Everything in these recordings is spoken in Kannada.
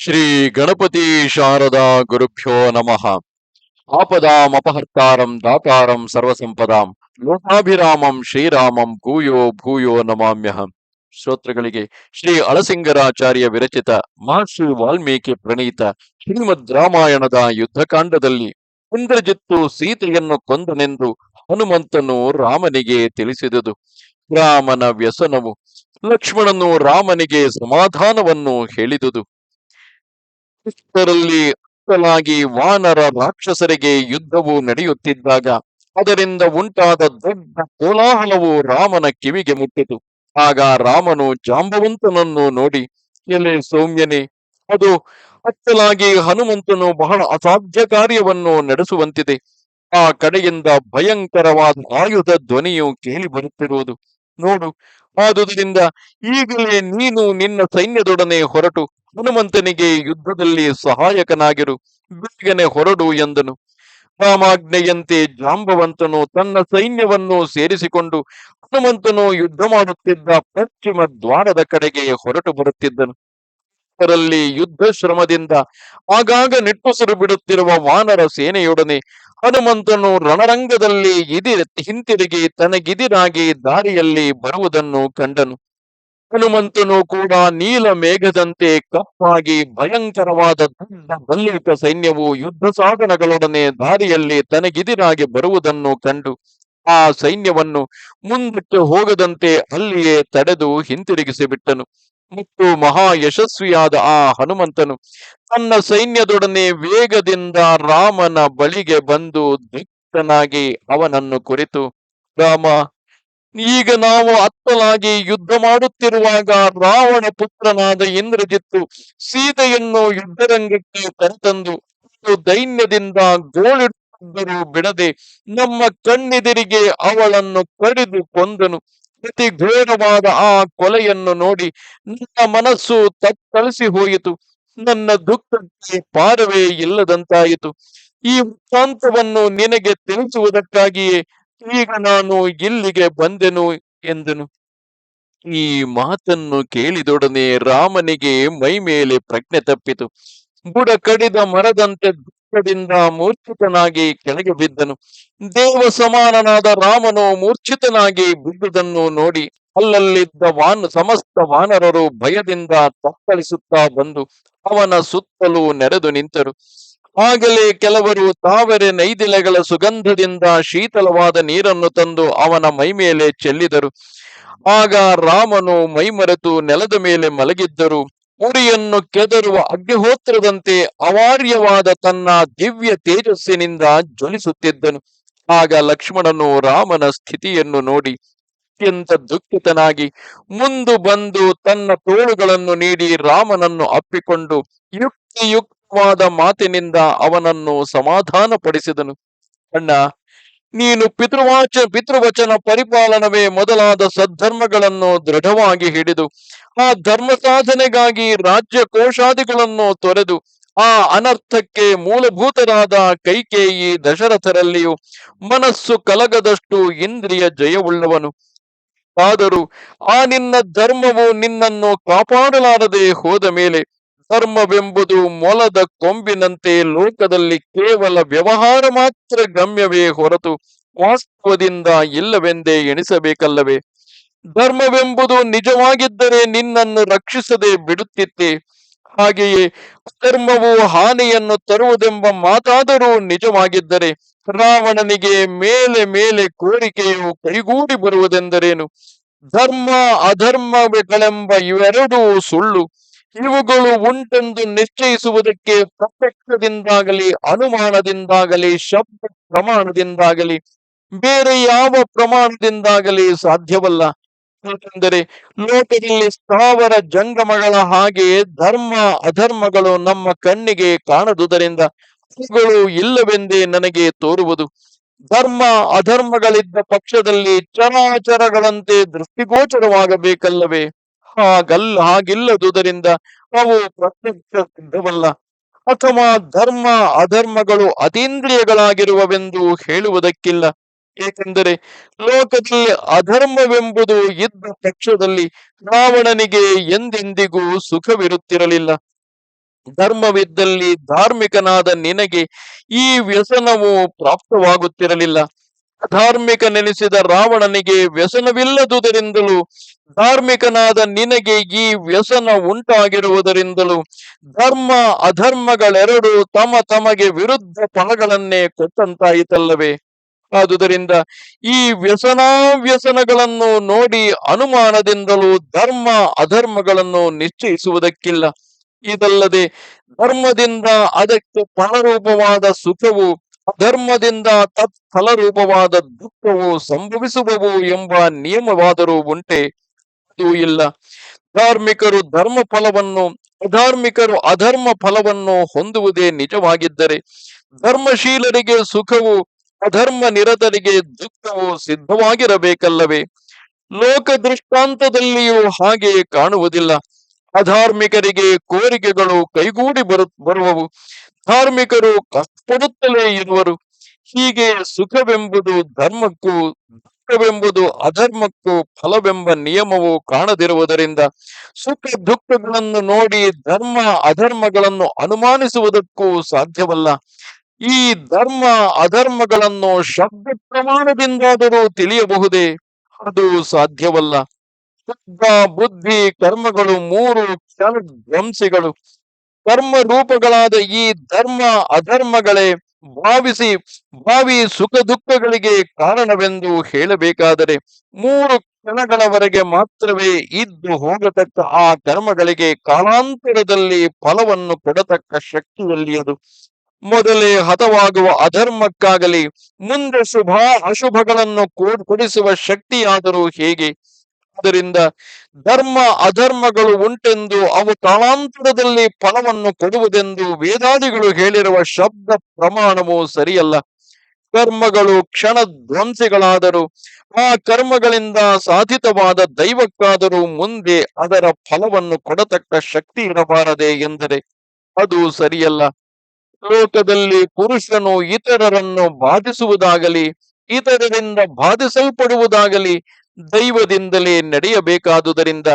ಶ್ರೀ ಗಣಪತಿ ಶಾರದಾ ಗುರುಭ್ಯೋ ನಮಃ. ಆಪದಾಂ ಅಪಹರ್ತಾರಂ ದಾತಾರಂ ಸರ್ವಸಂಪದಾಂ ಲೋಕಾಭಿರಾಮಂ ಶ್ರೀರಾಮಂ ಭೂಯೋ ಭೂಯೋ ನಮಾಮ್ಯಹ. ಶ್ರೋತೃಗಳಿಗೆ ಶ್ರೀ ಅಳಸಿಂಗರಾಚಾರ್ಯ ವಿರಚಿತ ಮಹರ್ಷಿ ವಾಲ್ಮೀಕಿ ಪ್ರಣೀತ ಶ್ರೀಮದ್ ರಾಮಾಯಣದ ಯುದ್ಧಕಾಂಡದಲ್ಲಿ ಇಂದ್ರಜಿತ್ತು ಸೀತೆಯನ್ನು ಕೊಂದನೆಂದು ಹನುಮಂತನು ರಾಮನಿಗೆ ತಿಳಿಸಿದುದು. ರಾಮನ ವ್ಯಸನವು ಲಕ್ಷ್ಮಣನು ರಾಮನಿಗೆ ಸಮಾಧಾನವನ್ನು ಹೇಳಿದುದು. ಇಷ್ಟರಲ್ಲಿ ಅಷ್ಟಲಾಗಿ ವಾನರ ರಾಕ್ಷಸರಿಗೆ ಯುದ್ಧವು ನಡೆಯುತ್ತಿದ್ದಾಗ ಅದರಿಂದ ಉಂಟಾದ ದೊಡ್ಡ ಕೋಲಾಹಲವು ರಾಮನ ಕಿವಿಗೆ ಮುಟ್ಟಿತು. ಆಗ ರಾಮನು ಜಾಂಬವಂತನನ್ನು ನೋಡಿ ಎಲೆ ಸೌಮ್ಯನೇ, ಅದು ಅಚ್ಚಲಾಗಿ ಹನುಮಂತನು ಬಹಳ ಅಸಾಧ್ಯ ಕಾರ್ಯವನ್ನು ನಡೆಸುವಂತಿದೆ. ಆ ಕಡೆಯಿಂದ ಭಯಂಕರವಾದ ಆಯುಧ ಧ್ವನಿಯು ಕೇಳಿ ಬರುತ್ತಿರುವುದು. ನೋಡು ಆದುದರಿಂದ ಈಗಲೇ ನೀನು ನಿನ್ನ ಸೈನ್ಯದೊಡನೆ ಹೊರಟು. ಹನುಮಂತನಿಗೆ ಯುದ್ಧದಲ್ಲಿ ಸಹಾಯಕನಾಗಿರು. ಬೇಗನೆ ಹೊರಡು ಎಂದನು. ರಾಮಾಜ್ಞೆಯಂತೆ ಜಾಂಬವಂತನು ತನ್ನ ಸೈನ್ಯವನ್ನು ಸೇರಿಸಿಕೊಂಡು ಹನುಮಂತನು ಯುದ್ಧ ಮಾಡುತ್ತಿದ್ದ ಪಶ್ಚಿಮ ದ್ವಾರದ ಕಡೆಗೆ ಹೊರಟು ಬರುತ್ತಿದ್ದನು. ಅದರಲ್ಲಿ ಯುದ್ಧ ಶ್ರಮದಿಂದ ಆಗಾಗ ನಿಟ್ಟುಸಿರು ಬಿಡುತ್ತಿರುವ ವಾನರ ಸೇನೆಯೊಡನೆ ಹನುಮಂತನು ರಣರಂಗದಲ್ಲಿ ಇದಿ ಹಿಂತಿರುಗಿ ತನಗಿದಿರಾಗಿ ದಾರಿಯಲ್ಲಿ ಬರುವುದನ್ನು ಕಂಡನು. ಹನುಮಂತನು ಕೂಡ ನೀಲ ಮೇಘದಂತೆ ಕಪ್ಪಾಗಿ ಭಯಂಕರವಾದ ದೊಡ್ಡ ಬಲ್ಲಿಕ ಸೈನ್ಯವು ಯುದ್ಧ ಸಾಧನಗಳೊಡನೆ ದಾರಿಯಲ್ಲಿ ತನಗಿದಿರಾಗಿ ಬರುವುದನ್ನು ಕಂಡು ಆ ಸೈನ್ಯವನ್ನು ಮುಂದಕ್ಕೆ ಹೋಗದಂತೆ ಅಲ್ಲಿಯೇ ತಡೆದು ಹಿಂತಿರುಗಿಸಿ ಬಿಟ್ಟನು ಮತ್ತು ಮಹಾ ಯಶಸ್ವಿಯಾದ ಆ ಹನುಮಂತನು ತನ್ನ ಸೈನ್ಯದೊಡನೆ ವೇಗದಿಂದ ರಾಮನ ಬಳಿಗೆ ಬಂದು ದಿಕ್ತನಾಗಿ ಅವನನ್ನು ಕುರಿತು, ರಾಮ, ಈಗ ನಾವು ಅತ್ತಲಾಗಿ ಯುದ್ಧ ಮಾಡುತ್ತಿರುವಾಗ ರಾವಣ ಪುತ್ರನಾದ ಇಂದ್ರಜಿತ್ತು ಸೀತೆಯನ್ನು ಯುದ್ಧರಂಗಕ್ಕೆ ಕರೆತಂದು ದೈನ್ಯದಿಂದ ಗೋಳಿಡುತ್ತಿದ್ದರೂ ಬಿಡದೆ ನಮ್ಮ ಕಣ್ಣೆದಿರಿಗೆ ಅವಳನ್ನು ಕಡಿದು ಕೊಂದನು ಅತಿ ಘೋರವಾದ ಆ ಕೊಲೆಯನ್ನು ನೋಡಿ ನನ್ನ ಮನಸ್ಸು ತತ್ತಳಿಸಿ ಹೋಯಿತು. ನನ್ನ ದುಃಖಕ್ಕೆ ಪಾರವೇ ಇಲ್ಲದಂತಾಯಿತು. ಈ ವೃತ್ತಾಂತವನ್ನು ನಿನಗೆ ತಿಳಿಸುವುದಕ್ಕಾಗಿಯೇ ಈಗ ನಾನು ಇಲ್ಲಿಗೆ ಬಂದೆನು ಎಂದನು. ಈ ಮಾತನ್ನು ಕೇಳಿದೊಡನೆ ರಾಮನಿಗೆ ಮೈ ಮೇಲೆ ಪ್ರಜ್ಞೆ ತಪ್ಪಿತು. ಬುಡ ಕಡಿದ ಮರದಂತೆ ದುಃಖದಿಂದ ಮೂರ್ಛಿತನಾಗಿ ಕೆಳಗೆ ಬಿದ್ದನು. ದೇವ ಸಮಾನನಾದ ರಾಮನು ಮೂರ್ಛಿತನಾಗಿ ಬಿದ್ದುದನ್ನು ನೋಡಿ ಅಲ್ಲಲ್ಲಿದ್ದ ವಾನ್, ಸಮಸ್ತ ವಾನರರು ಭಯದಿಂದ ತತ್ತಳಿಸುತ್ತಾ ಬಂದು ಅವನ ಸುತ್ತಲೂ ನೆರೆದು ನಿಂತರು. ಆಗಲೇ ಕೆಲವರು ತಾವರೆ ನೈದಿಲೆಗಳ ಸುಗಂಧದಿಂದ ಶೀತಲವಾದ ನೀರನ್ನು ತಂದು ಅವನ ಮೈ ಮೇಲೆ ಚೆಲ್ಲಿದರು. ಆಗ ರಾಮನು ಮೈಮರೆತು ನೆಲದ ಮೇಲೆ ಮಲಗಿದ್ದರು. ಉರಿಯನ್ನು ಕೆದರುವ ಅಗ್ನಿಹೋತ್ರದಂತೆ ಅವಾರ್ಯವಾದ ತನ್ನ ದಿವ್ಯ ತೇಜಸ್ಸಿನಿಂದ ಜ್ವಲಿಸುತ್ತಿದ್ದನು. ಆಗ ಲಕ್ಷ್ಮಣನು ರಾಮನ ಸ್ಥಿತಿಯನ್ನು ನೋಡಿ ಅತ್ಯಂತ ದುಃಖಿತನಾಗಿ ಮುಂದು ಬಂದು ತನ್ನ ತೋಳುಗಳನ್ನು ನೀಡಿ ರಾಮನನ್ನು ಅಪ್ಪಿಕೊಂಡು ಯುಕ್ತಿಯುಕ್ತವಾದ ಮಾತಿನಿಂದ ಅವನನ್ನು ಸಮಾಧಾನ ಪಡಿಸಿದನು ಅಣ್ಣ ನೀನು ಪಿತೃವಾಚ ಪಿತೃವಚನ ಪರಿಪಾಲನವೇ ಮೊದಲಾದ ಸದ್ಧರ್ಮಗಳನ್ನು ದೃಢವಾಗಿ ಹಿಡಿದು, ಆ ಧರ್ಮ ಸಾಧನೆಗಾಗಿ ರಾಜ್ಯ ಕೋಶಾದಿಗಳನ್ನು ತೊರೆದು, ಆ ಅನರ್ಥಕ್ಕೆ ಮೂಲಭೂತರಾದ ಕೈಕೇಯಿ ದಶರಥರಲ್ಲಿಯೂ ಮನಸ್ಸು ಕಲಗದಷ್ಟು ಇಂದ್ರಿಯ ಜಯವುಳ್ಳವನು. ಆದರೂ ಆ ನಿನ್ನ ಧರ್ಮವು ನಿನ್ನನ್ನು ಕಾಪಾಡಲಾರದೆ ಹೋದ ಮೇಲೆ ಧರ್ಮವೆಂಬುದು ಮೊಲದ ಕೊಂಬಿನಂತೆ ಲೋಕದಲ್ಲಿ ಕೇವಲ ವ್ಯವಹಾರ ಮಾತ್ರ ಗಮ್ಯವೇ ಹೊರತು ವಾಸ್ತವದಿಂದ ಇಲ್ಲವೆಂದೇ ಎಣಿಸಬೇಕಲ್ಲವೇ? ಧರ್ಮವೆಂಬುದು ನಿಜವಾಗಿದ್ದರೆ ನಿನ್ನನ್ನು ರಕ್ಷಿಸದೆ ಬಿಡುತ್ತಿತ್ತೆ ಹಾಗೆಯೇ ಧರ್ಮವು ಹಾನಿಯನ್ನು ತರುವುದೆಂಬ ಮಾತಾದರೂ ನಿಜವಾಗಿದ್ದರೆ ರಾವಣನಿಗೆ ಮೇಲೆ ಮೇಲೆ ಕೋರಿಕೆಯು ಕೈಗೂಡಿ ಬರುವುದೆಂದರೇನು? ಧರ್ಮ ಅಧರ್ಮಗಳೆಂಬ ಇವೆರಡೂ ಸುಳ್ಳು. ಇವುಗಳು ಉಂಟೆಂದು ನಿಶ್ಚಯಿಸುವುದಕ್ಕೆ ಪ್ರತ್ಯಕ್ಷದಿಂದಾಗಲಿ, ಅನುಮಾನದಿಂದಾಗಲಿ, ಶಬ್ದ ಪ್ರಮಾಣದಿಂದಾಗಲಿ, ಬೇರೆ ಯಾವ ಪ್ರಮಾಣದಿಂದಾಗಲಿ ಸಾಧ್ಯವಲ್ಲ. ಯಾಕೆಂದರೆ ಲೋಕದಲ್ಲಿ ಸ್ಥಾವರ ಜಂಗಮಗಳ ಹಾಗೆ ಧರ್ಮ, ಅಧರ್ಮಗಳು ನಮ್ಮ ಕಣ್ಣಿಗೆ ಕಾಣದುದರಿಂದ ಅವುಗಳು ಇಲ್ಲವೆಂದೇ ನನಗೆ ತೋರುವುದು. ಧರ್ಮ, ಅಧರ್ಮಗಳಿದ್ದ ಪಕ್ಷದಲ್ಲಿ ಚರಾಚರಗಳಂತೆ ದೃಷ್ಟಿಗೋಚರವಾಗಬೇಕಲ್ಲವೇ? ಹಾಗಲ್ಲ ಹಾಗಿಲ್ಲದುದರಿಂದ ಅವು ಪ್ರತ್ಯಕ್ಷ ಸಿದ್ಧವಲ್ಲ ಅಥವಾ ಧರ್ಮ, ಅಧರ್ಮಗಳು ಅತೀಂದ್ರಿಯಗಳಾಗಿರುವವೆಂದು ಹೇಳುವುದಕ್ಕಿಲ್ಲ. ಏಕೆಂದರೆ ಲೋಕದಲ್ಲಿ ಅಧರ್ಮವೆಂಬುದು ಇದ್ದ ಪಕ್ಷದಲ್ಲಿ ರಾವಣನಿಗೆ ಎಂದೆಂದಿಗೂ ಸುಖವಿರುತ್ತಿರಲಿಲ್ಲ. ಧರ್ಮವಿದ್ದಲ್ಲಿ ಧಾರ್ಮಿಕನಾದ ನಿನಗೆ ಈ ವ್ಯಸನವು ಪ್ರಾಪ್ತವಾಗುತ್ತಿರಲಿಲ್ಲ. ಅಧಾರ್ಮಿಕ ನೆನೆಸಿದ ರಾವಣನಿಗೆ ವ್ಯಸನವಿಲ್ಲದುದರಿಂದಲೂ, ಧಾರ್ಮಿಕನಾದ ನಿನಗೆ ಈ ವ್ಯಸನ ಉಂಟಾಗಿರುವುದರಿಂದಲೂ, ಧರ್ಮ ಅಧರ್ಮಗಳೆರಡು ತಮ ತಮಗೆ ವಿರುದ್ಧ ಫಲಗಳನ್ನೇ ಕೊಟ್ಟಂತಾಯಿತಲ್ಲವೇ? ಆದುದರಿಂದ ಈ ವ್ಯಸನಾವ್ಯಸನಗಳನ್ನು ನೋಡಿ ಅನುಮಾನದಿಂದಲೂ ಧರ್ಮ ಅಧರ್ಮಗಳನ್ನು ನಿಶ್ಚಯಿಸುವುದಕ್ಕಿಲ್ಲ. ಇದಲ್ಲದೆ ಧರ್ಮದಿಂದ ಅದಕ್ಕೆ ಫಲರೂಪವಾದ ಸುಖವು ಅಧರ್ಮದಿಂದ ತತ್ಫಲರೂಪವಾದ ದುಃಖವು ಸಂಭವಿಸುವವು ಎಂಬ ನಿಯಮವಾದರೂ ಉಂಟೆ. ಅದು ಇಲ್ಲ. ಧಾರ್ಮಿಕರು ಧರ್ಮ ಫಲವನ್ನು ಅಧಾರ್ಮಿಕರು ಅಧರ್ಮ ಫಲವನ್ನು ಹೊಂದುವುದೇ ನಿಜವಾಗಿದ್ದರೆ ಧರ್ಮಶೀಲರಿಗೆ ಸುಖವು ಅಧರ್ಮ ನಿರತರಿಗೆ ದುಃಖವು ಸಿದ್ಧವಾಗಿರಬೇಕಲ್ಲವೇ? ಲೋಕ ದೃಷ್ಟಾಂತದಲ್ಲಿಯೂ ಹಾಗೆ ಕಾಣುವುದಿಲ್ಲ. ಅಧಾರ್ಮಿಕರಿಗೆ ಕೋರಿಕೆಗಳು ಕೈಗೂಡಿ ಬರು, ಬರುವವು. ಧಾರ್ಮಿಕರು ಕಷ್ಟಪಡುತ್ತಲೇ ಇರುವರು. ಹೀಗೆ ಸುಖವೆಂಬುದು ಧರ್ಮಕ್ಕೂ, ದುಃಖವೆಂಬುದು ಅಧರ್ಮಕ್ಕೂ ಫಲವೆಂಬ ನಿಯಮವು ಕಾಣದಿರುವುದರಿಂದ ಸುಖ ದುಃಖಗಳನ್ನು ನೋಡಿ ಧರ್ಮ ಅಧರ್ಮಗಳನ್ನು ಅನುಮಾನಿಸುವುದಕ್ಕೂ ಸಾಧ್ಯವಲ್ಲ. ಈ ಧರ್ಮ ಅಧರ್ಮಗಳನ್ನು ಶಬ್ದ ಪ್ರಮಾಣದಿಂದಾದರೂ ತಿಳಿಯಬಹುದೇ? ಅದು ಸಾಧ್ಯವಲ್ಲ. ಶುದ್ಧ ಬುದ್ಧಿ ಕರ್ಮಗಳು ಮೂರು ಕ್ಷಣ ಧ್ವಂಸಿಗಳು ಕರ್ಮ ರೂಪಗಳಾದ ಈ ಧರ್ಮ ಅಧರ್ಮಗಳೇ ಭಾವಿಸಿ, ಭಾವಿ ಸುಖ ದುಃಖಗಳಿಗೆ ಕಾರಣವೆಂದು ಹೇಳಬೇಕಾದರೆ ಮೂರು ಕ್ಷಣಗಳವರೆಗೆ ಮಾತ್ರವೇ ಇದ್ದು ಹೋಗತಕ್ಕ ಆ ಕರ್ಮಗಳಿಗೆ ಕಾಲಾಂತರದಲ್ಲಿ ಫಲವನ್ನು ಕೊಡತಕ್ಕ ಶಕ್ತಿಯಲ್ಲಿ ಅದು. ಮೊದಲೇ ಹತವಾಗುವ ಅಧರ್ಮಕ್ಕಾಗಲಿ, ಮುಂದೆ ಶುಭ ಅಶುಭಗಳನ್ನು ಕೊಡಿಸುವ ಶಕ್ತಿಯಾದರೂ ಹೇಗೆ? ಆದ್ದರಿಂದ ಧರ್ಮ ಅಧರ್ಮಗಳು ಉಂಟೆಂದು ಅವು ಕಾಲಾಂತರದಲ್ಲಿ ಫಲವನ್ನು ಕೊಡುವುದೆಂದು ವೇದಾದಿಗಳು ಹೇಳಿರುವ ಶಬ್ದ ಪ್ರಮಾಣವು ಸರಿಯಲ್ಲ. ಕರ್ಮಗಳು ಕ್ಷಣ ಧ್ವಂಸಿಗಳಾದರೂ ಆ ಕರ್ಮಗಳಿಂದ ಸಾಧಿತವಾದ ದೈವಕ್ಕಾದರೂ ಮುಂದೆ ಅದರ ಫಲವನ್ನು ಕೊಡತಕ್ಕ ಶಕ್ತಿ ಇರಬಾರದೆ ಎಂದರೆ ಅದು ಸರಿಯಲ್ಲ. ಲೋಕದಲ್ಲಿ ಪುರುಷನು ಇತರರನ್ನು ಬಾಧಿಸುವುದಾಗಲಿ, ಇತರರಿಂದ ಬಾಧಿಸಲ್ಪಡುವುದಾಗಲಿ ದೈವದಿಂದಲೇ ನಡೆಯಬೇಕಾದುದರಿಂದ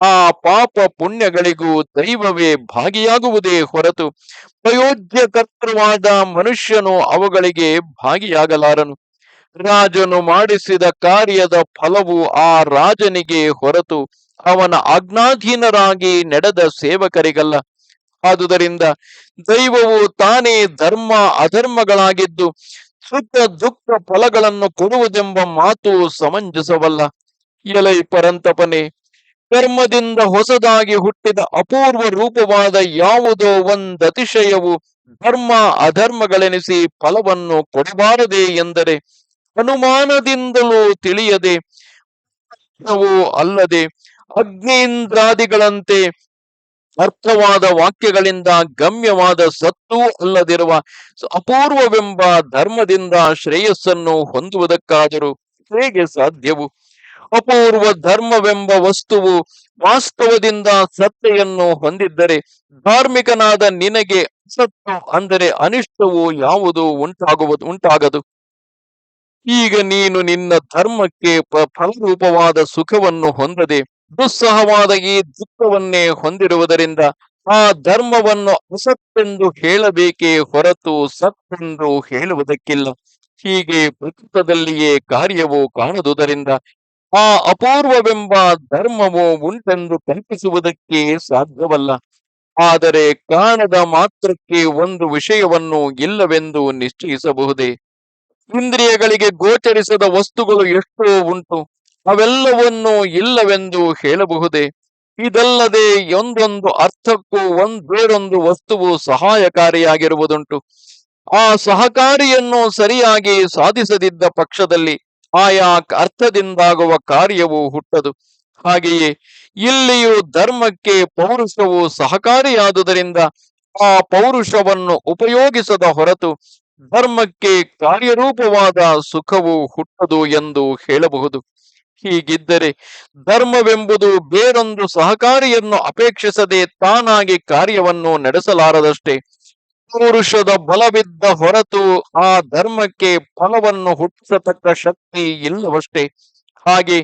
ಆ ಪಾಪ ಪುಣ್ಯಗಳಿಗೂ ದೈವವೇ ಭಾಗಿಯಾಗುವುದೇ ಹೊರತು ಪ್ರಯೋಜ್ಯ ಕರ್ತೃವಾದ ಮನುಷ್ಯನು ಅವುಗಳಿಗೆ ಭಾಗಿಯಾಗಲಾರನು. ರಾಜನು ಮಾಡಿಸಿದ ಕಾರ್ಯದ ಫಲವು ಆ ರಾಜನಿಗೆ ಹೊರತು ಅವನ ಆಜ್ಞಾಧೀನರಾಗಿ ನಡೆದ ಸೇವಕರಿಗಲ್ಲ. ಆದುದರಿಂದ ದೈವವು ತಾನೇ ಧರ್ಮ ಅಧರ್ಮಗಳಾಗಿದ್ದು ಸುಖ ದುಃಖ ಫಲಗಳನ್ನು ಕೊಡುವುದೆಂಬ ಮಾತು ಸಮಂಜಸವಲ್ಲ. ಎಲೈ ಪರಂತಪನೆ, ಕರ್ಮದಿಂದ ಹೊಸದಾಗಿ ಹುಟ್ಟಿದ ಅಪೂರ್ವ ರೂಪವಾದ ಯಾವುದೋ ಒಂದತಿಶಯವು ಧರ್ಮ ಅಧರ್ಮಗಳೆನಿಸಿ ಫಲವನ್ನು ಕೊಡಬಾರದೆ ಎಂದರೆ ಅನುಮಾನದಿಂದಲೂ ತಿಳಿಯದೆ ಅಲ್ಲದೆ ಅಗ್ನೇಂದ್ರಾದಿಗಳಂತೆ ಅರ್ಥವಾದ ವಾಕ್ಯಗಳಿಂದ, ಗಮ್ಯವಾದ ಸತ್ತು ಅಲ್ಲದಿರುವ ಅಪೂರ್ವವೆಂಬ ಧರ್ಮದಿಂದ ಶ್ರೇಯಸ್ಸನ್ನು ಹೊಂದುವುದಕ್ಕಾದರೂ ಹೇಗೆ ಸಾಧ್ಯವು? ಅಪೂರ್ವ ಧರ್ಮವೆಂಬ ವಸ್ತುವು ವಾಸ್ತವದಿಂದ ಸತ್ತೆಯನ್ನು ಹೊಂದಿದ್ದರೆ ಧಾರ್ಮಿಕನಾದ ನಿನಗೆ ಸತ್ತು ಅಂದರೆ ಅನಿಷ್ಟವು ಯಾವುದು ಉಂಟಾಗುವುದು, ಉಂಟಾಗದು? ಈಗ ನೀನು ನಿನ್ನ ಧರ್ಮಕ್ಕೆ ಫಲರೂಪವಾದ ಸುಖವನ್ನು ಹೊಂದದೆ ದುಸ್ಸಹವಾದ ಈ ದುಃಖವನ್ನೇ ಹೊಂದಿರುವುದರಿಂದ ಆ ಧರ್ಮವನ್ನು ಅಸತ್ತೆಂದು ಹೇಳಬೇಕೇ ಹೊರತು ಸತ್ತೆಂದು ಹೇಳುವುದಕ್ಕಿಲ್ಲ. ಹೀಗೆ ಪ್ರಕೃತದಲ್ಲಿಯೇ ಕಾರ್ಯವು ಕಾಣದುದರಿಂದ ಆ ಅಪೂರ್ವವೆಂಬ ಧರ್ಮವು ಉಂಟೆಂದು ಕಲ್ಪಿಸುವುದಕ್ಕೆ ಸಾಧ್ಯವಲ್ಲ. ಆದರೆ ಕಾಣದ ಮಾತ್ರಕ್ಕೆ ಒಂದು ವಿಷಯವನ್ನು ಇಲ್ಲವೆಂದು ನಿಶ್ಚಯಿಸಬಹುದೇ? ಇಂದ್ರಿಯಗಳಿಗೆ ಗೋಚರಿಸದ ವಸ್ತುಗಳು ಎಷ್ಟೋ ಉಂಟು. ಅವೆಲ್ಲವನ್ನು ಇಲ್ಲವೆಂದು ಹೇಳಬಹುದೇ? ಇದಲ್ಲದೆ ಒಂದೊಂದು ಅರ್ಥಕ್ಕೂ ಒಂದ್ ಬೇರೊಂದು ವಸ್ತುವು ಸಹಾಯಕಾರಿಯಾಗಿರುವುದುಂಟು. ಆ ಸಹಕಾರಿಯನ್ನು ಸರಿಯಾಗಿ ಸಾಧಿಸದಿದ್ದ ಪಕ್ಷದಲ್ಲಿ ಆಯಾ ಅರ್ಥದಿಂದಾಗುವ ಕಾರ್ಯವು ಹುಟ್ಟದು. ಹಾಗೆಯೇ ಇಲ್ಲಿಯೂ ಧರ್ಮಕ್ಕೆ ಪೌರುಷವು ಸಹಕಾರಿಯಾದುದರಿಂದ ಆ ಪೌರುಷವನ್ನು ಉಪಯೋಗಿಸದ ಹೊರತು ಧರ್ಮಕ್ಕೆ ಕಾರ್ಯರೂಪವಾದ ಸುಖವು ಹುಟ್ಟದು ಎಂದು ಹೇಳಬಹುದು. ಹೀಗಿದ್ದರೆ ಧರ್ಮವೆಂಬುದು ಬೇರೊಂದು ಸಹಕಾರಿಯನ್ನು ಅಪೇಕ್ಷಿಸದೆ ತಾನಾಗಿ ಕಾರ್ಯವನ್ನು ನಡೆಸಲಾರದಷ್ಟೇ. ಪುರುಷದ ಬಲವಿದ್ದ ಹೊರತು ಆ ಧರ್ಮಕ್ಕೆ ಫಲವನ್ನು ಹುಟ್ಟಿಸತಕ್ಕ ಶಕ್ತಿ ಇಲ್ಲವಷ್ಟೇ. ಹಾಗೆ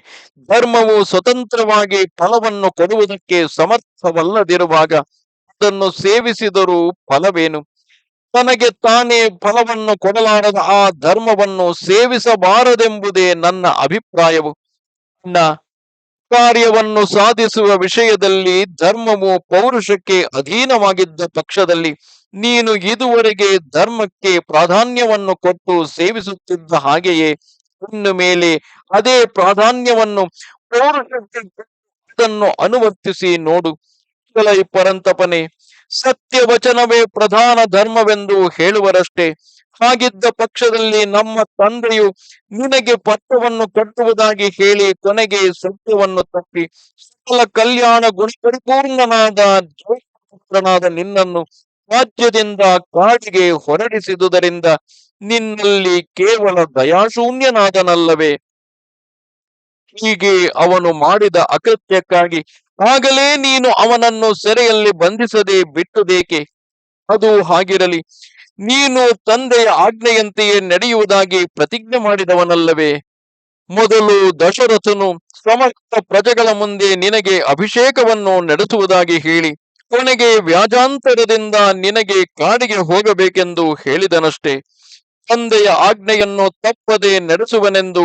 ಧರ್ಮವು ಸ್ವತಂತ್ರವಾಗಿ ಫಲವನ್ನು ಕೊಡುವುದಕ್ಕೆ ಸಮರ್ಥವಲ್ಲದಿರುವಾಗ ಅದನ್ನು ಸೇವಿಸಿದರೂ ಫಲವೇನು? ತನಗೆ ತಾನೇ ಫಲವನ್ನು ಕೊಡಲಾರದ ಆ ಧರ್ಮವನ್ನು ಸೇವಿಸಬಾರದೆಂಬುದೇ ನನ್ನ ಅಭಿಪ್ರಾಯವು. ಕಾರ್ಯವನ್ನು ಸಾಧಿಸುವ ವಿಷಯದಲ್ಲಿ ಧರ್ಮವು ಪೌರುಷಕ್ಕೆ ಅಧೀನವಾಗಿದ್ದ ಪಕ್ಷದಲ್ಲಿ ನೀನು ಇದುವರೆಗೆ ಧರ್ಮಕ್ಕೆ ಪ್ರಾಧಾನ್ಯವನ್ನು ಕೊಟ್ಟು ಸೇವಿಸುತ್ತಿದ್ದ ಹಾಗೆಯೇ ಇನ್ನು ಮೇಲೆ ಅದೇ ಪ್ರಾಧಾನ್ಯವನ್ನು ಪೌರುಷಕ್ಕೆ ಅದನ್ನು ಅನುವರ್ತಿಸಿ ನೋಡು. ಪರಂತಪನೆ ಸತ್ಯ ವಚನವೇ ಪ್ರಧಾನ ಧರ್ಮವೆಂದು ಹೇಳುವರಷ್ಟೇ. ಹಾಗಿದ್ದ ಪಕ್ಷದಲ್ಲಿ ನಮ್ಮ ತಂದೆಯು ನಿನಗೆ ಪಟ್ಟವನ್ನು ಕಟ್ಟುವುದಾಗಿ ಹೇಳಿ ಕೊನೆಗೆ ಸತ್ಯವನ್ನು ತಪ್ಪಿ ಸಕಲ ಕಲ್ಯಾಣ ಗುಣ ಪರಿಪೂರ್ಣನಾದ ಪುತ್ರನಾದ ನಿನ್ನನ್ನು ರಾಜ್ಯದಿಂದ ಕಾಡಿಗೆ ಹೊರಡಿಸಿದುದರಿಂದ ನಿನ್ನಲ್ಲಿ ಕೇವಲ ದಯಾಶೂನ್ಯನಾದನಲ್ಲವೇ? ಹೀಗೆ ಅವನು ಮಾಡಿದ ಅಕೃತ್ಯಕ್ಕಾಗಿ ಆಗಲೇ ನೀನು ಅವನನ್ನು ಸೆರೆಯಲ್ಲಿ ಬಂಧಿಸದೆ ಬಿಟ್ಟುದೇಕೆ? ಅದು ಹಾಗಿರಲಿ. ನೀನು ತಂದೆಯ ಆಜ್ಞೆಯಂತೆಯೇ ನಡೆಯುವುದಾಗಿ ಪ್ರತಿಜ್ಞೆ ಮಾಡಿದವನಲ್ಲವೇ? ಮೊದಲು ದಶರಥನು ಸಮಸ್ತ ಪ್ರಜೆಗಳ ಮುಂದೆ ನಿನಗೆ ಅಭಿಷೇಕವನ್ನು ನಡೆಸುವುದಾಗಿ ಹೇಳಿ, ಕೊನೆಗೆ ವ್ಯಾಜಾಂತರದಿಂದ ನಿನಗೆ ಕಾಡಿಗೆ ಹೋಗಬೇಕೆಂದು ಹೇಳಿದನಷ್ಟೇ. ತಂದೆಯ ಆಜ್ಞೆಯನ್ನು ತಪ್ಪದೆ ನಡೆಸುವನೆಂದು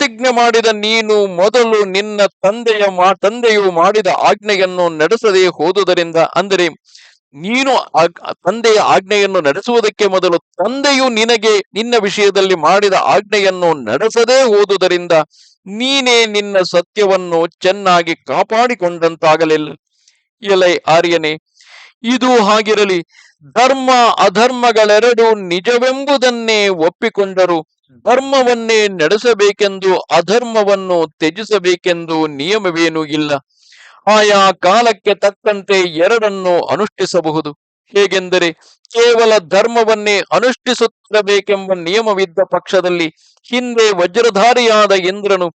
ಪ್ರತಿಜ್ಞೆ ಮಾಡಿದ ನೀನು ಮೊದಲು ನಿನ್ನ ತಂದೆಯ ಮಾ, ತಂದೆಯು ಮಾಡಿದ ಆಜ್ಞೆಯನ್ನು ನಡೆಸದೆ ಹೋದುದರಿಂದ ಅಂದರೆ ನೀನು ತಂದೆಯ ಆಜ್ಞೆಯನ್ನು ನಡೆಸುವುದಕ್ಕೆ ಮೊದಲು ತಂದೆಯು ನಿನಗೆ ನಿನ್ನ ವಿಷಯದಲ್ಲಿ ಮಾಡಿದ ಆಜ್ಞೆಯನ್ನು ನಡೆಸದೇ ಹೋದುದರಿಂದ ನೀನೇ ನಿನ್ನ ಸತ್ಯವನ್ನು ಚೆನ್ನಾಗಿ ಕಾಪಾಡಿಕೊಂಡಂತಾಗಲಿಲ್ಲ. ಎಲೈ ಆರ್ಯನೇ, ಇದು ಹಾಗಿರಲಿ. ಧರ್ಮ ಅಧರ್ಮಗಳೆರಡು ನಿಜವೆಂಬುದನ್ನೇ ಒಪ್ಪಿಕೊಂಡರು. ಧರ್ಮವನ್ನೇ ನಡೆಸಬೇಕೆಂದು, ಅಧರ್ಮವನ್ನು ತ್ಯಜಿಸಬೇಕೆಂದು ನಿಯಮವೇನೂ ಇಲ್ಲ. ಆಯಾ ಕಾಲಕ್ಕೆ ತಕ್ಕಂತೆ ಎರಡನ್ನು ಅನುಷ್ಠಿಸಬಹುದು. ಹೇಗೆಂದರೆ ಕೇವಲ ಧರ್ಮವನ್ನೇ ಅನುಷ್ಠಿಸುತ್ತಿರಬೇಕೆಂಬ ನಿಯಮವಿದ್ದ ಪಕ್ಷದಲ್ಲಿ ಹಿಂದೆ ವಜ್ರಧಾರಿಯಾದ ಇಂದ್ರನು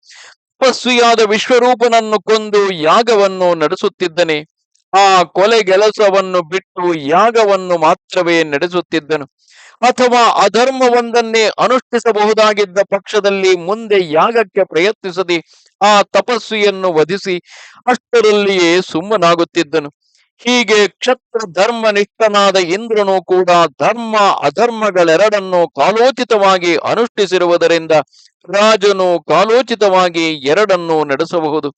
ತಪಸ್ವಿಯಾದ ವಿಶ್ವರೂಪನನ್ನು ಕೊಂದು ಯಾಗವನ್ನು ನಡೆಸುತ್ತಿದ್ದನೆ. ಆ ಕೊಲೆಗೆಲಸವನ್ನು ಬಿಟ್ಟು ಯಾಗವನ್ನು ಮಾತ್ರವೇ ನಡೆಸುತ್ತಿದ್ದನು. ಅಥವಾ ಅಧರ್ಮವೊಂದನ್ನೇ ಅನುಷ್ಠಿಸಬಹುದಾಗಿದ್ದ ಪಕ್ಷದಲ್ಲಿ ಮುಂದೆ ಯಾಗಕ್ಕೆ ಪ್ರಯತ್ನಿಸದೆ ಆ ತಪಸ್ವಿಯನ್ನು ವಧಿಸಿ ಅಷ್ಟರಲ್ಲಿಯೇ ಸುಮ್ಮನಾಗುತ್ತಿದ್ದನು. ಹೀಗೆ ಕ್ಷತ್ರ ಧರ್ಮನಿಷ್ಠನಾದ ಇಂದ್ರನು ಕೂಡ ಧರ್ಮ ಅಧರ್ಮಗಳೆರಡನ್ನು ಕಾಲೋಚಿತವಾಗಿ ಅನುಷ್ಠಿಸಿರುವುದರಿಂದ ರಾಜನು ಕಾಲೋಚಿತವಾಗಿ ಎರಡನ್ನು ನಡೆಸಬಹುದು.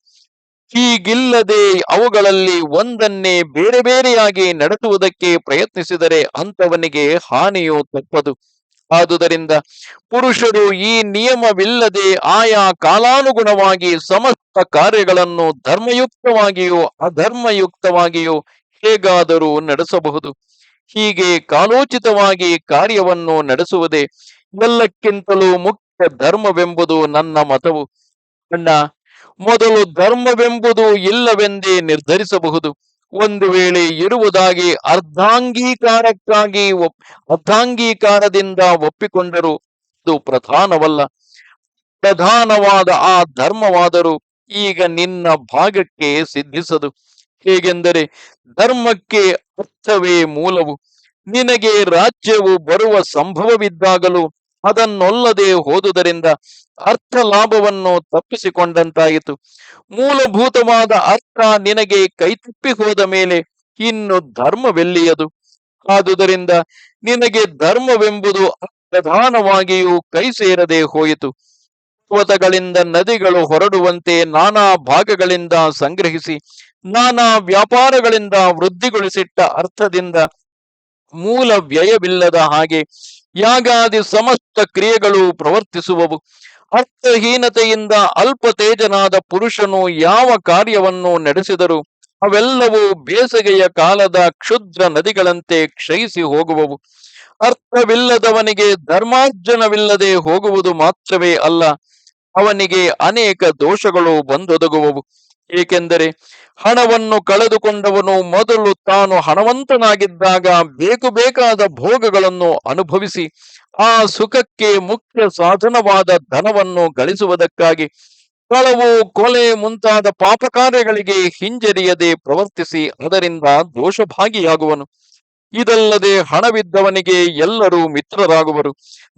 ಹೀಗಿಲ್ಲದೆ ಅವುಗಳಲ್ಲಿ ಒಂದನ್ನೇ ಬೇರೆ ಬೇರೆಯಾಗಿ ನಡೆಸುವುದಕ್ಕೆ ಪ್ರಯತ್ನಿಸಿದರೆ ಅಂತವನಿಗೆ ಹಾನಿಯು ತಪ್ಪದು. ಆದುದರಿಂದ ಪುರುಷರು ಈ ನಿಯಮವಿಲ್ಲದೆ ಆಯಾ ಕಾಲಾನುಗುಣವಾಗಿ ಸಮಸ್ತ ಕಾರ್ಯಗಳನ್ನು ಧರ್ಮಯುಕ್ತವಾಗಿಯೂ ಅಧರ್ಮಯುಕ್ತವಾಗಿಯೂ ಹೇಗಾದರೂ ನಡೆಸಬಹುದು. ಹೀಗೆ ಕಾಲೋಚಿತವಾಗಿ ಕಾರ್ಯವನ್ನು ನಡೆಸುವುದೇ ಎಲ್ಲಕ್ಕಿಂತಲೂ ಮುಖ್ಯ ಧರ್ಮವೆಂಬುದು ನನ್ನ ಮತವು. ಅಣ್ಣ ಮೊದಲು ಧರ್ಮವೆಂಬುದು ಇಲ್ಲವೆಂದೇ ನಿರ್ಧರಿಸಬಹುದು. ಒಂದು ವೇಳೆ ಇರುವುದಾಗಿ ಅರ್ಧಾಂಗೀಕಾರಕ್ಕಾಗಿ ಅರ್ಧಾಂಗೀಕಾರದಿಂದ ಒಪ್ಪಿಕೊಂಡರು, ಅದು ಪ್ರಧಾನವಲ್ಲ. ಪ್ರಧಾನವಾದ ಆ ಧರ್ಮವಾದರೂ ಈಗ ನಿನ್ನ ಭಾಗಕ್ಕೆ ಸಿದ್ಧಿಸದು. ಹೇಗೆಂದರೆ ಧರ್ಮಕ್ಕೆ ಅರ್ಥವೇ ಮೂಲವು. ನಿನಗೆ ರಾಜ್ಯವು ಬರುವ ಸಂಭವವಿದ್ದಾಗಲೂ ಅದನ್ನೊಲ್ಲದೆ ಹೋದುದರಿಂದ ಅರ್ಥ ಲಾಭವನ್ನು ತಪ್ಪಿಸಿಕೊಂಡಂತಾಯಿತು. ಮೂಲಭೂತವಾದ ಅರ್ಥ ನಿನಗೆ ಕೈತಪ್ಪಿ ಹೋದ ಮೇಲೆ ಇನ್ನು ಧರ್ಮವೆಲ್ಲಿಯದು? ಆದುದರಿಂದ ನಿನಗೆ ಧರ್ಮವೆಂಬುದು ಪ್ರಧಾನವಾಗಿಯೂ ಕೈ ಸೇರದೆ ಹೋಯಿತು. ಪರ್ವತಗಳಿಂದ ನದಿಗಳು ಹೊರಡುವಂತೆ ನಾನಾ ಭಾಗಗಳಿಂದ ಸಂಗ್ರಹಿಸಿ, ನಾನಾ ವ್ಯಾಪಾರಗಳಿಂದ ವೃದ್ಧಿಗೊಳಿಸಿಟ್ಟ ಅರ್ಥದಿಂದ ಮೂಲ ವ್ಯಯವಿಲ್ಲದ ಹಾಗೆ ಯಾಗಾದಿ ಸಮಸ್ತ ಕ್ರಿಯೆಗಳು ಪ್ರವರ್ತಿಸುವವು. ಅರ್ಥಹೀನತೆಯಿಂದ ಅಲ್ಪ ತೇಜನಾದ ಪುರುಷನು ಯಾವ ಕಾರ್ಯವನ್ನು ನಡೆಸಿದರು ಅವೆಲ್ಲವೂ ಬೇಸಗೆಯ ಕಾಲದ ಕ್ಷುದ್ರ ನದಿಗಳಂತೆ ಕ್ಷಯಿಸಿ ಹೋಗುವವು. ಅರ್ಥವಿಲ್ಲದವನಿಗೆ ಧರ್ಮಾರ್ಜನವಿಲ್ಲದೆ ಹೋಗುವುದು ಮಾತ್ರವೇ ಅಲ್ಲ, ಅವನಿಗೆ ಅನೇಕ ದೋಷಗಳು ಬಂದೊದಗುವವು. ಏಕೆಂದರೆ ಹಣವನ್ನು ಕಳೆದುಕೊಂಡವನು ಮೊದಲು ತಾನು ಹಣವಂತನಾಗಿದ್ದಾಗ ಬೇಕು ಬೇಕಾದ ಭೋಗಗಳನ್ನು ಅನುಭವಿಸಿ ಆ ಸುಖಕ್ಕೆ ಮುಖ್ಯ ಸಾಧನವಾದ ಧನವನ್ನು ಗಳಿಸುವುದಕ್ಕಾಗಿ ಕಳವು, ಕೊಲೆ ಮುಂತಾದ ಪಾಪ ಕಾರ್ಯಗಳಿಗೆ ಹಿಂಜರಿಯದೆ ಪ್ರವರ್ತಿಸಿ ಅದರಿಂದ ದೋಷಭಾಗಿಯಾಗುವನು. ಇದಲ್ಲದೆ ಹಣವಿದ್ದವನಿಗೆ ಎಲ್ಲರೂ ಮಿತ್ರರಾಗುವರು.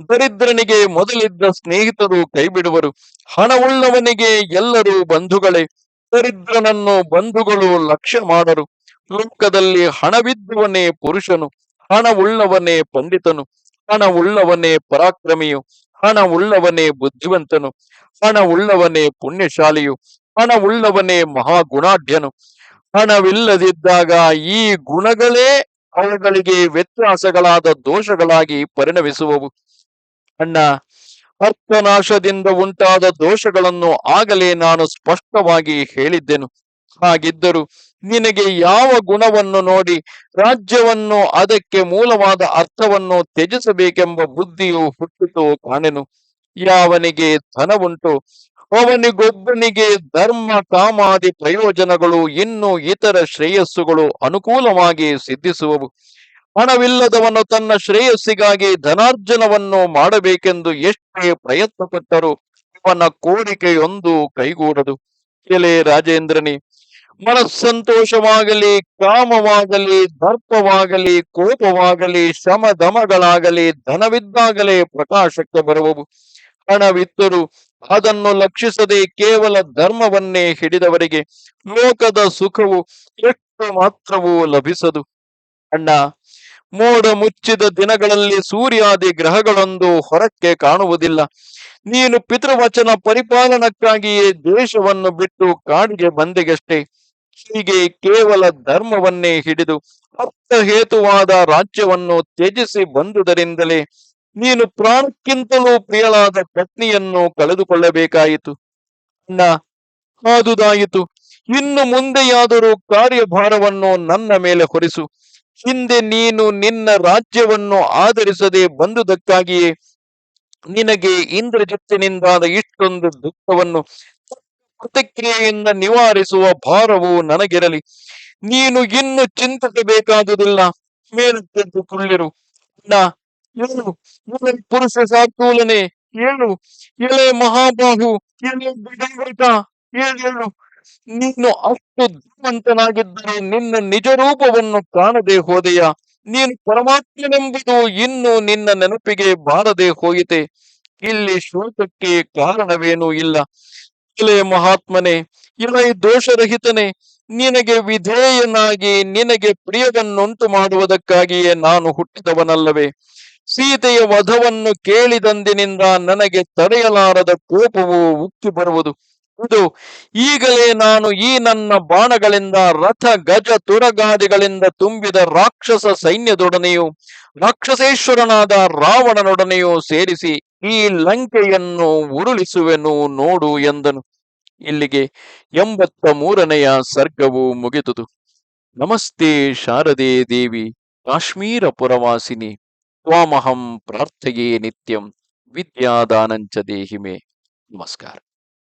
ದರಿದ್ರನಿಗೆ ಮೊದಲಿದ್ದ ಸ್ನೇಹಿತರು ಕೈಬಿಡುವರು. ಹಣವುಳ್ಳವನಿಗೆ ಎಲ್ಲರೂ ಬಂಧುಗಳೇ. ದರಿದ್ರನನ್ನು ಬಂಧುಗಳು ಲಕ್ಷ್ಯ ಮಾಡರು ಲೋಕದಲ್ಲಿ ಹಣವಿದ್ದುವನೇ ಪುರುಷನು, ಹಣವುಳ್ಳವನೇ ಪಂಡಿತನು, ಹಣವುಳ್ಳವನೇ ಪರಾಕ್ರಮಿಯು, ಹಣವುಳ್ಳವನೇ ಬುದ್ಧಿವಂತನು, ಹಣವುಳ್ಳವನೇ ಪುಣ್ಯಶಾಲಿಯು, ಹಣವುಳ್ಳವನೇ ಮಹಾಗುಣಾಢ್ಯನು. ಹಣವಿಲ್ಲದಿದ್ದಾಗ ಈ ಗುಣಗಳೇ ಅವುಗಳಿಗೆ ವ್ಯತ್ಯಾಸಗಳಾದ ದೋಷಗಳಾಗಿ ಪರಿಣಮಿಸುವವು. ಅಣ್ಣ ಅರ್ಥನಾಶದಿಂದ ಉಂಟಾದ ದೋಷಗಳನ್ನು ಆಗಲೇ ನಾನು ಸ್ಪಷ್ಟವಾಗಿ ಹೇಳಿದ್ದೆನು. ಹಾಗಿದ್ದರೂ ನಿನಗೆ ಯಾವ ಗುಣವನ್ನು ನೋಡಿ ರಾಜ್ಯವನ್ನು ಅದಕ್ಕೆ ಮೂಲವಾದ ಅರ್ಥವನ್ನು ತ್ಯಜಿಸಬೇಕೆಂಬ ಬುದ್ಧಿಯು ಹುಟ್ಟಿತು ಕಾಣೆನು. ಯಾವನಿಗೆ ಧನವುಂಟು ಅವನಿಗೊಬ್ಬನಿಗೆ ಧರ್ಮ, ಕಾಮಾದಿ ಪ್ರಯೋಜನಗಳು ಇನ್ನು ಇತರ ಶ್ರೇಯಸ್ಸುಗಳು ಅನುಕೂಲವಾಗಿ ಸಿದ್ಧಿಸುವವು. ಹಣವಿಲ್ಲದವನು ತನ್ನ ಶ್ರೇಯಸ್ಸಿಗಾಗಿ ಧನಾರ್ಜನವನ್ನು ಮಾಡಬೇಕೆಂದು ಎಷ್ಟೇ ಪ್ರಯತ್ನ ಪಟ್ಟರೂ ಅವನ ಕೋರಿಕೆಯೊಂದು ಕೈಗೂಡದು. ಎಲೆ ರಾಜೇಂದ್ರನಿ, ಮನಸ್ಸಂತೋಷವಾಗಲಿ, ಕಾಮವಾಗಲಿ, ದರ್ಪವಾಗಲಿ, ಕೋಪವಾಗಲಿ ಶ್ರಮ ದಮಗಳಾಗಲಿ ಧನವಿದ್ದಾಗಲೇ ಪ್ರಕಾಶಕ್ಕೆ ಬರುವವು. ಹಣವಿದ್ದರು ಅದನ್ನು ಲಕ್ಷಿಸದೆ ಕೇವಲ ಧರ್ಮವನ್ನೇ ಹಿಡಿದವರಿಗೆ ಲೋಕದ ಸುಖವು ಎಷ್ಟು ಮಾತ್ರವೂ ಲಭಿಸದು. ಅಣ್ಣ ಮೋಡ ಮುಚ್ಚಿದ ದಿನಗಳಲ್ಲಿ ಸೂರ್ಯಾದಿ ಗ್ರಹಗಳೊಂದು ಹೊರಕ್ಕೆ ಕಾಣುವುದಿಲ್ಲ. ನೀನು ಪಿತೃವಚನ ಪರಿಪಾಲನಕ್ಕಾಗಿಯೇ ದೇಶವನ್ನು ಬಿಟ್ಟು ಕಾಡಿಗೆ ಬಂದೆಗಷ್ಟೇ ಹೀಗೆ ಕೇವಲ ಧರ್ಮವನ್ನೇ ಹಿಡಿದು ಅರ್ಥಹೇತುವಾದ ರಾಜ್ಯವನ್ನು ತ್ಯಜಿಸಿ ಬಂದುದರಿಂದಲೇ ನೀನು ಪ್ರಾಣಕ್ಕಿಂತಲೂ ಪ್ರಿಯಳಾದ ಪತ್ನಿಯನ್ನು ಕಳೆದುಕೊಳ್ಳಬೇಕಾಯಿತು. ಅಣ್ಣ ಆದುದಾಯಿತು ಇನ್ನು ಮುಂದೆಯಾದರೂ ಕಾರ್ಯಭಾರವನ್ನು ನನ್ನ ಮೇಲೆ ಹೊರಿಸು. ಹಿಂದೆ ನೀನು ನಿನ್ನ ರಾಜ್ಯವನ್ನು ಆಧರಿಸದೆ ಬಂದುದಕ್ಕಾಗಿಯೇ ನಿನಗೆ ಇಂದ್ರಜಿತ್ತಿನಿಂದಾದ ಇಷ್ಟೊಂದು ದುಃಖವನ್ನು ಪ್ರತಿಕ್ರಿಯೆಯಿಂದ ನಿವಾರಿಸುವ ಭಾರವು ನನಗಿರಲಿ. ನೀನು ಇನ್ನು ಚಿಂತಿಸಬೇಕಾದುದಿಲ್ಲ. ಮೇಲಕ್ಕೆದ್ದು ಕುಳ್ಳೆರು. ಅಣ್ಣ ಏನು ಪುರುಷ ಸಾಕೂಲನೆ ಏನು ಎಳೆ ಮಹಾಬಾಹು ಬಿಡಂಬೃತ ಏಳು ನೀನು ಅಷ್ಟು ಧೀಮಂತನಾಗಿದ್ದರೆ ನಿನ್ನ ನಿಜ ರೂಪವನ್ನು ಕಾಣದೆ ಹೋದೆಯ. ನೀನು ಪರಮಾತ್ಮನೆಂಬುದು ಇನ್ನು ನಿನ್ನ ನೆನಪಿಗೆ ಬಾರದೆ ಹೋಯಿತೆ. ಇಲ್ಲಿ ಶೋಕಕ್ಕೆ ಕಾರಣವೇನೂ ಇಲ್ಲ. ಇಲೆ ಮಹಾತ್ಮನೇ, ಇಲೈ ದೋಷರಹಿತನೆ, ನಿನಗೆ ವಿಧೇಯನಾಗಿ ನಿನಗೆ ಪ್ರಿಯವನ್ನುಂಟು ಮಾಡುವುದಕ್ಕಾಗಿಯೇ ನಾನು ಹುಟ್ಟಿದವನಲ್ಲವೇ. ಸೀತೆಯ ವಧವನ್ನು ಕೇಳಿದಂದಿನಿಂದ ನನಗೆ ತಡೆಯಲಾರದ ಕೋಪವು ಉಕ್ಕಿ ಬರುವುದು. ಈಗಲೇ ನಾನು ಈ ನನ್ನ ಬಾಣಗಳಿಂದ ರಥ ಗಜ ತುರಗಾದಿಗಳಿಂದ ತುಂಬಿದ ರಾಕ್ಷಸ ಸೈನ್ಯದೊಡನೆಯೂ ರಾಕ್ಷಸೇಶ್ವರನಾದ ರಾವಣನೊಡನೆಯೂ ಸೇರಿಸಿ ಈ ಲಂಕೆಯನ್ನು ಉರುಳಿಸುವೆನು ನೋಡು ಎಂದನು. ಇಲ್ಲಿಗೆ ಎಂಬತ್ತ ಮೂರನೆಯ ಸರ್ಗವು ಮುಗಿದುದು. ನಮಸ್ತೆ ಶಾರದೆ ದೇವಿ, ಕಾಶ್ಮೀರ ಪುರವಾಸಿನಿ, ತ್ವಾಮಹಂ ಪ್ರಾರ್ಥೆಯೇ ನಿತ್ಯಂ, ವಿದ್ಯಾದಾನಂಚ ದೇಹಿಮೆ. ನಮಸ್ಕಾರ.